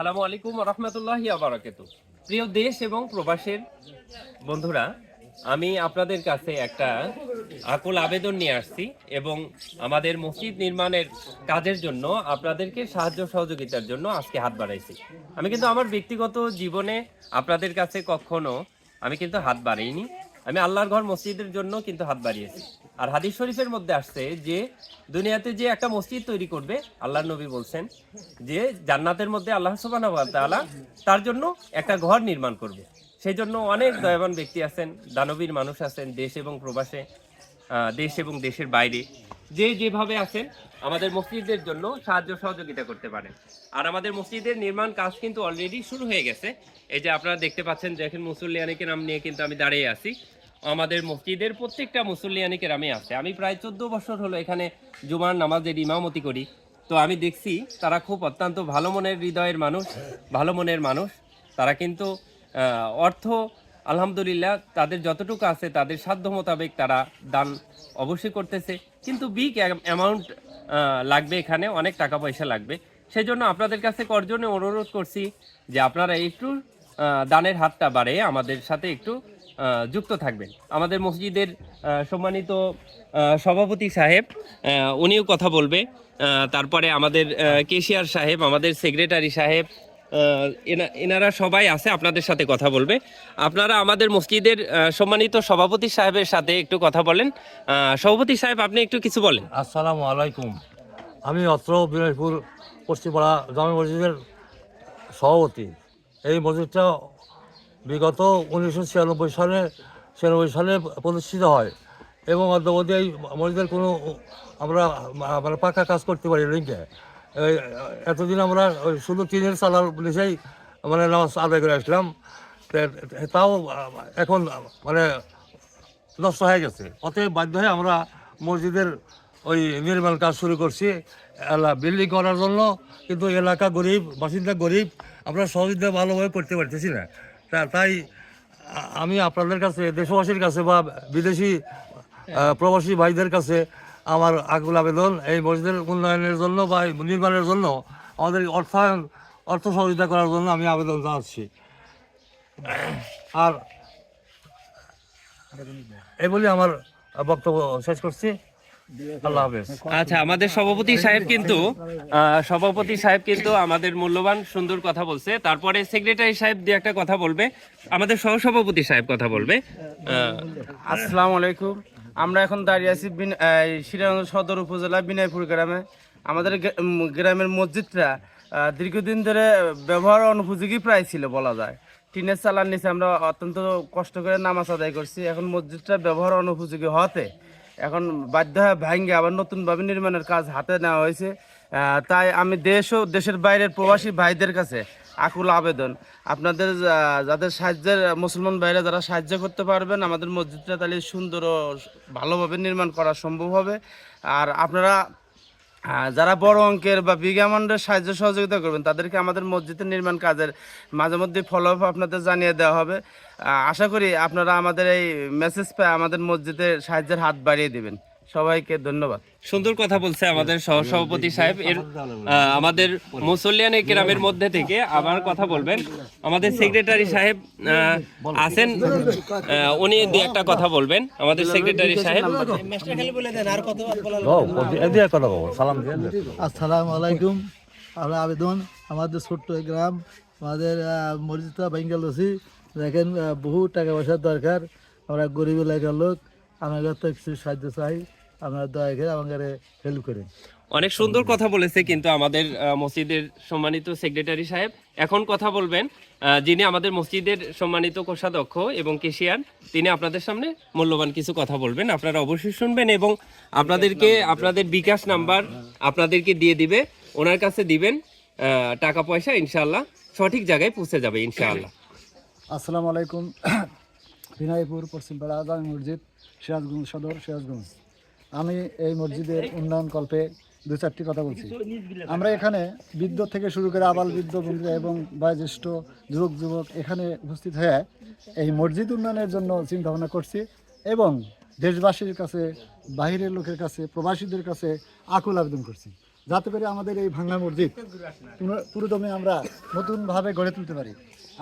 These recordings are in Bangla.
সালামু আলাইকুম রহমতুল্লাহি আবরাকাত প্রিয় দেশ এবং প্রবাসের বন্ধুরা, আমি আপনাদের কাছে একটা আকুল আবেদন নিয়ে আসছি এবং আমাদের মসজিদ নির্মাণের কাজের জন্য আপনাদেরকে সাহায্য সহযোগিতার জন্য আজকে হাত বাড়াইছি। আমি কিন্তু আমার ব্যক্তিগত জীবনে আপনাদের কাছে কখনো আমি কিন্তু হাত বাড়াইনি। আমি আল্লাহর ঘর মসজিদের জন্য কিন্তু হাত বাড়িয়েছি। আর হাদিস শরীফের মধ্যে আসছে যে দুনিয়াতে যে একটা মসজিদ তৈরি করবে আল্লাহ নবী বলছেন যে জান্নাতের মধ্যে আল্লাহ সুবহানাহু ওয়া তাআলা তার জন্য একটা ঘর নির্মাণ করবে। সেই জন্য অনেক দয়াবান ব্যক্তি আছেন, দানবীর মানুষ আছেন, দেশ এবং প্রবাসে দেশ এবং দেশের বাইরে। যে যেভাবে আছেন, আমাদের মসজিদের জন্য সাহায্য সহযোগিতা করতে পারেন। আর আমাদের মসজিদের নির্মাণ কাজ কিন্তু অলরেডি শুরু হয়ে গেছে। এই যে আপনারা দেখতে পাচ্ছেন, দেখেন মুসল্লিয়ানিকে নাম নিয়ে কিন্তু আমি দাঁড়িয়ে আছি। আমাদের মসজিদের প্রত্যেকটা মুসল্লিয়ানিকে নামে আছে। আমি প্রায় চোদ্দ বছর হলো এখানে জুমার নামাজের ইমামতি করি। তো আমি দেখছি তারা খুব অত্যন্ত ভালো মনের হৃদয়ের মানুষ, ভালো মনের মানুষ। তারা কিন্তু অর্থ, আলহামদুলিল্লাহ, তাদের যতটুকু আছে, তাদের সাধ্য মোতাবেক তারা দান অবশ্যই করতেছে। কিন্তু বিগ অ্যামাউন্ট লাগবে এখানে, অনেক টাকা পয়সা লাগবে। সেই জন্য আপনাদের কাছে করজনে অনুরোধ করছি যে আপনারা একটু দানের হাতটা বাড়ে আমাদের সাথে একটু যুক্ত থাকবেন। আমাদের মসজিদের সম্মানিত সভাপতি সাহেব উনিও কথা বলবে। তারপরে আমাদের কেশিয়ার সাহেব, আমাদের সেক্রেটারি সাহেব এনা- এনারা সবাই আছে, আপনাদের সাথে কথা বলবে। আপনারা আমাদের মসজিদের সম্মানিত সভাপতি সাহেবের সাথে একটু কথা বলেন। সভাপতি সাহেব, আপনি একটু কিছু বলেন। আসসালামু আলাইকুম। আমি অত্র বিনয়পুর পশ্চিমপাড়া জামে মসজিদের সভাপতি। এই মসজিদটা বিগত উনিশশো ছিয়ানব্বই সালে ছিয়ানব্বই সালে প্রতিষ্ঠিত হয়। এবং অদ্যবধি এই মসজিদের কোনো আমরা মানে পাকা কাজ করতে পারি লিঙ্কে। এতদিন আমরা শুধু টিনের চালার নিচেই মানে নামাজ আদায় করে আসলাম। তাও, এখন মানে নষ্ট হয়ে গেছে। অতএব বাধ্য হয়ে আমরা মসজিদের ওই নির্মাণ কাজ শুরু করছি। এলা, বিল্ডিং করার জন্য কিন্তু এলাকা গরিব, বাসিন্দা গরিব, আমরা সহযোগিতা ভালোভাবে করতে পারতেছি না। তাই আমি আপনাদের কাছে, দেশবাসীর কাছে বা বিদেশি প্রবাসী ভাইদের কাছে আমার আকুল আবেদন, এই মসজিদের উন্নয়নের জন্য বা নির্মাণের জন্য আমাদের অর্থায়ন, অর্থ সহযোগিতা করার জন্য আমি আবেদন জানাচ্ছি। আর এই বলে আমার বক্তব্য শেষ করছি। আল্লাহ হাফেজ। আচ্ছা আমাদের সভাপতি সাহেব কিন্তু সভাপতি সাহেব কিন্তু আমাদের মূল্যবান সুন্দর কথা বলছে। তারপরে সেক্রেটারি সাহেব দিয়ে একটা কথা বলবে। আমাদের সহসভাপতি সাহেব কথা বলবে। আসসালামু আলাইকুম। আমরা এখন দাঁড়িয়ে আছি বিন- সদর উপজেলা বিনয়পুর গ্রামে। আমাদের গ্রামের মসজিদটা দীর্ঘদিন ধরে ব্যবহার অনুপযোগী প্রায় ছিল বলা যায়। টিনের চালার নিচে আমরা অত্যন্ত কষ্ট করে নামাজ আদায় করছি। এখন মসজিদটা ব্যবহার অনুপযোগী হতে এখন বাধ্য হয়ে ভাঙ্গে আবার নতুনভাবে নির্মাণের কাজ হাতে নেওয়া হয়েছে। তাই আমি দেশ ও দেশের বাইরের প্রবাসী ভাইদের কাছে আকুল আবেদন। আপনাদের যাদের সাহায্যের, মুসলমান ভাইরা যারা সাহায্য করতে পারবেন, আমাদের মসজিদটা তাহলে সুন্দর ও ভালোভাবে নির্মাণ করা সম্ভব হবে। আর আপনারা যারা বড় অঙ্কের বা বিজ্ঞামানের সাহায্য সহযোগিতা করবেন, তাদেরকে আমাদের মসজিদের নির্মাণ কাজের মাঝে মধ্যে ফলো আপ আপনাদের জানিয়ে দেওয়া হবে। আশা করি আপনারা আমাদের এই মেসেজ পেয়ে আমাদের মসজিদের সাহায্যের হাত বাড়িয়ে দিবেন। সবাইকে ধন্যবাদ। সুন্দর কথা বলছে আমাদের সহসভাপতি সাহেব। এর আমাদের মুসল্লিয়ান গ্রামের মধ্যে থেকে আবার কথা বলবেন। আমাদের সেক্রেটারি সাহেব আছেন। উনি দু একটা কথা বলবেন। আমাদের সেক্রেটারি সাহেব। আসসালামু আলাইকুম। আমরা আবেদন আমাদের ছোট্ট গ্রাম আমাদের মসজিদটা বেঙ্গালুসি দেখেন বহু টাকা পয়সার দরকার। আমরা গরিব এলাকার লোক। আমার কাছে কিছু সাহায্য চাই। আপনারা দয়া করে আমাকে হেল্প করেন। অনেক সুন্দর কথা বলেছে কিন্তু আমাদের মসজিদের সম্মানিত সেক্রেটারি সাহেব। এখন কথা বলবেন যিনি আমাদের মসজিদের সম্মানিত কোষাধ্যক্ষ এবং কেশিয়ার তিনি আপনাদের সামনে মূল্যবান কিছু কথা বলবেন। আপনারা অবশ্যই শুনবেন এবং আপনাদেরকে আপনাদের বিকাশ নাম্বার আপনাদেরকে দিয়ে দিবে। ওনার কাছে দিবেন টাকা পয়সা ইনশাল্লাহ সঠিক জায়গায় পৌঁছে যাবে ইনশাআল্লাহ। আসসালামু আলাইকুম। বিনয়পুর পশ্চিমপাড়া আজামি মসজিদ সিরাজগঞ্জ সদর সিরাজগঞ্জ। আমি এই মসজিদের উন্নয়ন কল্পে দু চারটি কথা বলছি। আমরা এখানে বৃদ্ধ থেকে শুরু করে আবাল বৃদ্ধ বন্ধুরা এবং বয়োজ্যেষ্ঠ যুবক যুবক এখানে উপস্থিত হয়ে এই মসজিদ উন্নয়নের জন্য চিন্তা ভাবনা করছি এবং দেশবাসীর কাছে, বাহিরের লোকের কাছে, প্রবাসীদের কাছে আকুল আবেদন করছি। যাতে করে আমাদের এই ভাঙ্গা মসজিদ পুরোদমে আমরা নতুনভাবে গড়ে তুলতে পারি।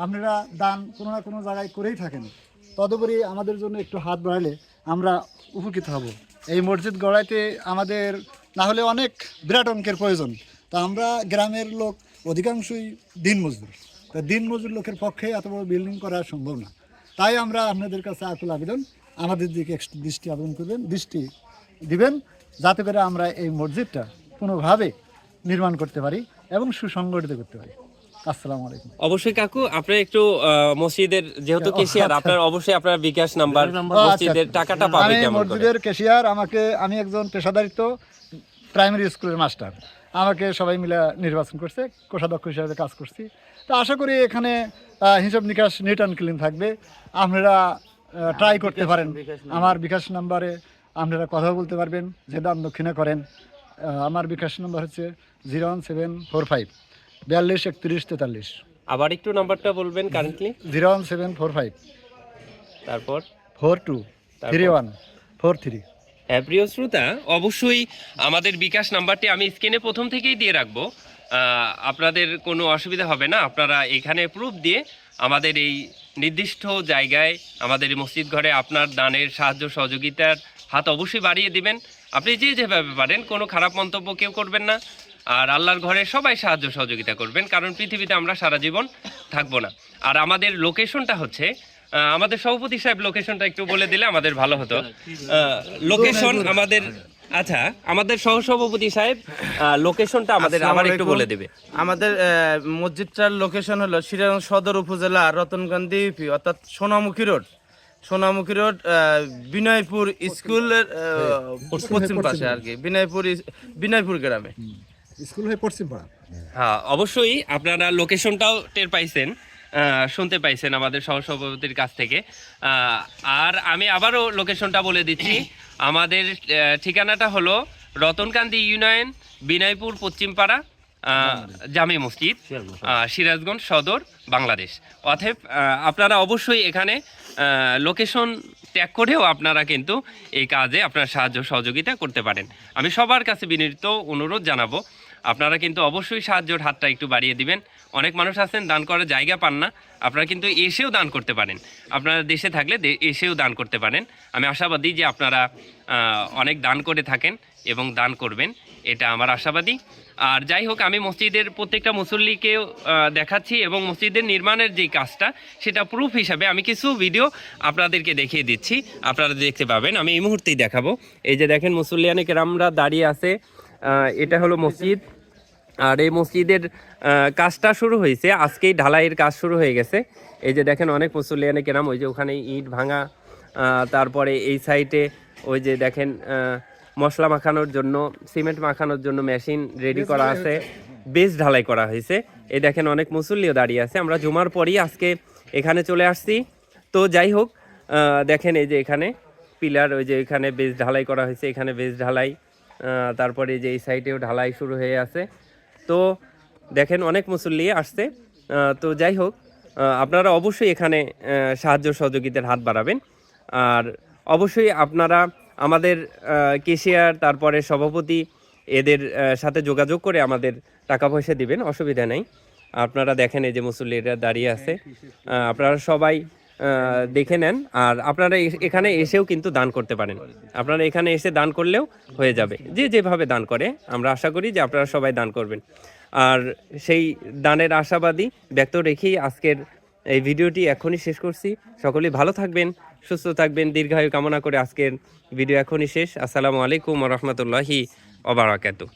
আপনারা দান কোনো না কোনো জায়গায় করেই থাকেন। তদুপরি আমাদের জন্য একটু হাত বাড়ালে আমরা উপকৃত হব। এই মসজিদ গড়াইতে আমাদের না হলে অনেক বিরাট অঙ্কের প্রয়োজন। তা আমরা গ্রামের লোক অধিকাংশই দিন মজদুর। তা দিন মজদুর লোকের পক্ষে এত বড় বিল্ডিং করা সম্ভব না। তাই আমরা আপনাদের কাছে আকুল আবেদন, আমাদের দিকে একটু দৃষ্টি আবেদন করবেন, দৃষ্টি দিবেন, যাতে করে আমরা এই মসজিদটা কোনোভাবে নির্মাণ করতে পারি এবং সুসংগঠিত করতে পারি। আসসালামু আলাইকুম। অবশ্যই কাকু আপনার একটু মসজিদের যেহেতু কেশিয়ার আপনার অবশ্যই আপনার বিকাশ নাম্বার মসজিদের টাকাটা পাবে কেমন করে? মসজিদের কেশিয়ার আমাকে আমি একজন পেশাদারিত্ব প্রাইমারি স্কুলের মাস্টার আমাকে সবাই মিলে নির্বাচন করছে কোষাধ্যক্ষ হিসাবে কাজ করছি। তো আশা করি এখানে আহ, হিসাব নিকাশ নিট অ্যান্ড ক্লিন থাকবে। আপনারা ট্রাই করতে পারেন। আমার বিকাশ নাম্বারে আপনারা কথা বলতে পারবেন। যে দান দক্ষিণা করেন। আহ, আমার বিকাশ নাম্বার হচ্ছে zero one seven four five বিয়াল্লিশ একত্রিশ তেতাল্লিশ। আবার একটু নাম্বারটা বলবেন currently zero one seven four five. তারপর? Four two three one four three. হ্যাঁ প্রিয় শ্রোতা অবশ্যই আমাদের বিকাশ নাম্বারটি আমি স্ক্রিনে প্রথম থেকেই দিয়ে রাখব। আপনাদের কোনো অসুবিধা হবে না আপনারা এখানে প্রুফ দিয়ে আমাদের এই নির্দিষ্ট জায়গায় আমাদের মসজিদ ঘরে আপনার দানের সাহায্য সহযোগিতার হাত অবশ্যই বাড়িয়ে দিবেন। আপনি যে যেভাবে পারেন কোনো খারাপ মন্তব্য কেউ করবেন না। আর আল্লাহর ঘরে সবাই সাহায্য সহযোগিতা করবেন কারণ পৃথিবীতে আমরা সারা জীবন থাকব না। আর আমাদের লোকেশনটা হচ্ছে আমাদের সভাপতি সাহেব লোকেশনটা একটু বলে দিলে আমাদের ভালো হতো। লোকেশন আমাদের আচ্ছা আমাদের সহসভাপতি সাহেব লোকেশনটা আমাদের আবার একটু বলে দেবে। আমাদের আহ, মসজিদটার লোকেশন হলো সিরাজগঞ্জ সদর উপজেলা রতনকান্দি ইউপি অর্থাৎ সোনামুখী রোড। সোনামুখী রোড আহ, বিনয়পুর স্কুলের পশ্চিম পাশে আর কি বিনয়পুর বিনয়পুর গ্রামে। স্কুল হয়ে পশ্চিম পাড়া? হ্যাঁ অবশ্যই আপনারা লোকেশনটাও টের পাইছেন শুনতে পাইছেন আমাদের সহসভাপতির কাছ থেকে। আর আমি আবারও লোকেশনটা বলে দিচ্ছি আমাদের ঠিকানাটা হলো রতনকান্দি ইউনিয়ন বিনয়পুর পশ্চিমপাড়া জামে মসজিদ সিরাজগঞ্জ সদর বাংলাদেশ। আহ, আপনারা অবশ্যই এখানে লোকেশন ত্যাগ করেও আপনারা কিন্তু এই কাজে আপনার সাহায্য সহযোগিতা করতে পারেন। আমি সবার কাছে বিনীত অনুরোধ জানাব আপনারা কিন্তু অবশ্যই সাহায্যের হাতটা একটু বাড়িয়ে দিবেন। অনেক মানুষ আছেন, দান করার জায়গা পান না। আপনারা কিন্তু এসেও দান করতে পারেন। আপনারা দেশে থাকলে এসেও দান করতে পারেন। আমি আশাবাদী যে আপনারা অনেক দান করে থাকেন এবং দান করবেন। এটা আমার আশাবাদী। আর যাই হোক, আমি মসজিদের প্রত্যেকটা মুসল্লিকেও দেখাচ্ছি এবং মসজিদের নির্মাণের যে কাজটা, সেটা প্রুফ হিসাবে আমি কিছু ভিডিও আপনাদেরকে দেখিয়ে দিচ্ছি। আপনারা দেখতে পাবেন, আমি এই মুহূর্তেই দেখাবো। এই যে দেখেন, মুসল্লিয়ানে কেরামরা দাঁড়িয়ে আছে। এটা হলো মসজিদ। আর এই মসজিদের কাজটা শুরু হয়েছে। আজকেই ঢালাইয়ের কাজ শুরু হয়ে গেছে। এই যে দেখেন অনেক মুসল্লিয়ানে কেরাম ওই যে ওখানে ইট ভাঙা তারপরে এই সাইডে ওই যে দেখেন মশলা মাখানোর জন্য সিমেন্ট মাখানোর জন্য মেশিন রেডি করা আছে। বেশ ঢালাই করা হয়েছে। এই দেখেন অনেক মুসল্লিও দাঁড়িয়ে আছে। আমরা জুমার পরই আজকে এখানে চলে আসছি। তো যাই হোক দেখেন এই যে এখানে পিলার ওই যে এখানে বেশ ঢালাই করা হয়েছে। এখানে বেশ ঢালাই তারপরে যে এই সাইডেও ঢালাই শুরু হয়ে আছে। তো দেখেন অনেক মুসল্লি আসছে। তো যাই হোক আপনারা অবশ্যই এখানে সাহায্য সহযোগিতার হাত বাড়াবেন। আর অবশ্যই আপনারা আমাদের কেশিয়ার, তারপরে সভাপতি এদের সাথে যোগাযোগ করে আমাদের টাকা পয়সা দিবেন, অসুবিধা নেই। আপনারা দেখেন এই যে মুসল্লিরা দাঁড়িয়ে আছে। আপনারা সবাই দেখে নেন। আর আপনারা এখানে এসেও কিন্তু দান করতে পারেন। আপনারা এখানে এসে দান করলেও হয়ে যাবে। যে যেভাবে দান করে, আমরা আশা করি যে আপনারা সবাই দান করবেন। আর সেই দানের আশাবাদী ব্যক্ত রেখেই আজকের এই ভিডিওটি এখনই শেষ করছি। সকলেই ভালো থাকবেন, সুস্থ থাকবেন, দীর্ঘায়ু কামনা করে আজকের ভিডিও এখনই শেষ। আসসালামু আলাইকুম রহমতুল্লাহি ওবরাকাতু